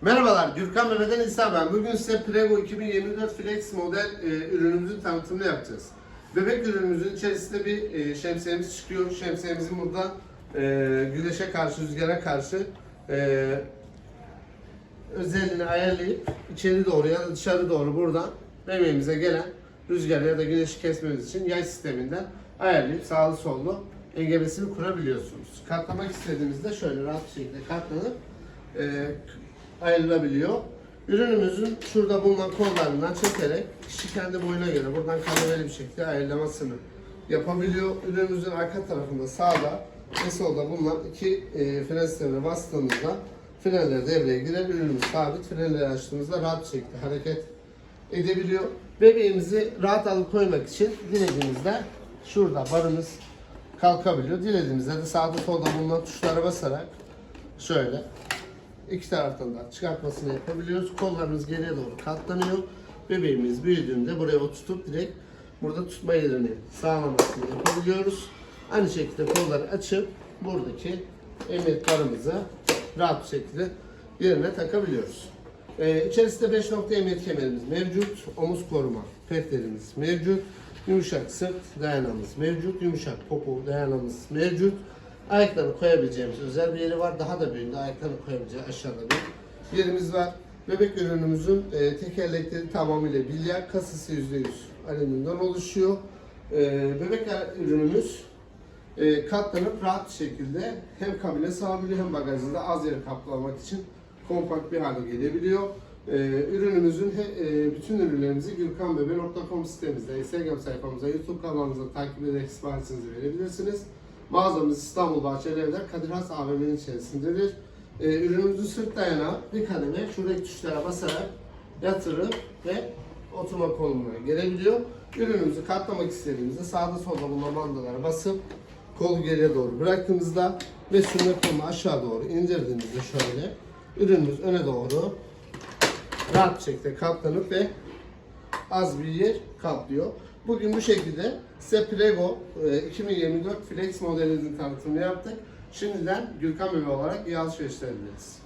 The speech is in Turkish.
Merhabalar, Gürkan Mehmet'ten İsa ben. Bugün size Prego 2024 Flex model e, ürünümüzün tanıtımını yapacağız. Bebek ürünümüzün içerisinde bir e, şemsiyemiz çıkıyor. Şemsiyemizin burada e, güneşe karşı, rüzgara karşı e, özelliğini ayarlayıp içeri doğru ya da dışarı doğru buradan bebeğimize gelen rüzgarı ya da güneşi kesmemiz için yay sisteminden ayarlayıp sağlı sollu engebesini kurabiliyorsunuz. Katlamak istediğimizde şöyle rahat bir şekilde katlanıp e, ayrılabiliyor. Ürünümüzün şurada bulunan kollarından çekerek kişi kendi boyuna göre buradan kademeli bir şekilde ayarlamasını yapabiliyor. Ürünümüzün arka tarafında sağda ve solda bulunan iki e, fren sistemine bastığımızda frenler devreye girer. Ürünümüz sabit. Frenleri açtığımızda rahat bir şekilde hareket edebiliyor. Bebeğimizi rahat alıp koymak için dilediğimizde şurada barımız kalkabiliyor. Dilediğimizde de sağda solda bulunan tuşlara basarak şöyle iki taraftan da çıkartmasını yapabiliyoruz. Kollarımız geriye doğru katlanıyor. Bebeğimiz büyüdüğünde buraya oturtup direkt burada tutma yerini sağlamasını yapabiliyoruz. Aynı şekilde kolları açıp buradaki emniyet barımızı rahat bir şekilde yerine takabiliyoruz. Ee, içerisinde 5 nokta emniyet kemerimiz mevcut. Omuz koruma petlerimiz mevcut. Yumuşak sırt dayanağımız mevcut. Yumuşak popo dayanağımız mevcut. Ayaklarını koyabileceğimiz özel bir yeri var. Daha da büyüğünde ayaklarını koyabileceği aşağıda bir yerimiz var. Bebek ürünümüzün e, tekerlekleri tamamıyla bilyer, kasası %100 alüminyumdan oluşuyor. E, bebek ürünümüz e, katlanıp rahat şekilde hem kabine sığabiliyor hem bagajında az yeri kaplamak için kompakt bir hale gelebiliyor. E, ürünümüzün he- e, bütün ürünlerimizi gürkanbebe.com sitemizde, Instagram sayfamıza, YouTube kanalımıza takip ederek siparişinizi verebilirsiniz. Mağazamız İstanbul Bahçeli Evler Kadir Has AVM'nin içerisindedir. E, ürünümüzün sırt dayanağı bir kademe şuradaki tuşlara basarak yatırıp ve oturma konumuna gelebiliyor. Ürünümüzü katlamak istediğimizde sağda solda bulunan mandalara basıp kolu geriye doğru bıraktığımızda ve sürme kolunu aşağı doğru indirdiğimizde şöyle ürünümüz öne doğru rahat bir şekilde katlanıp ve az bir yer kaplıyor. Bugün bu şekilde size Prego e, 2024 Flex modelinin tanıtımını yaptık. Şimdiden Gürkan Bebe olarak iyi alışverişler dileriz.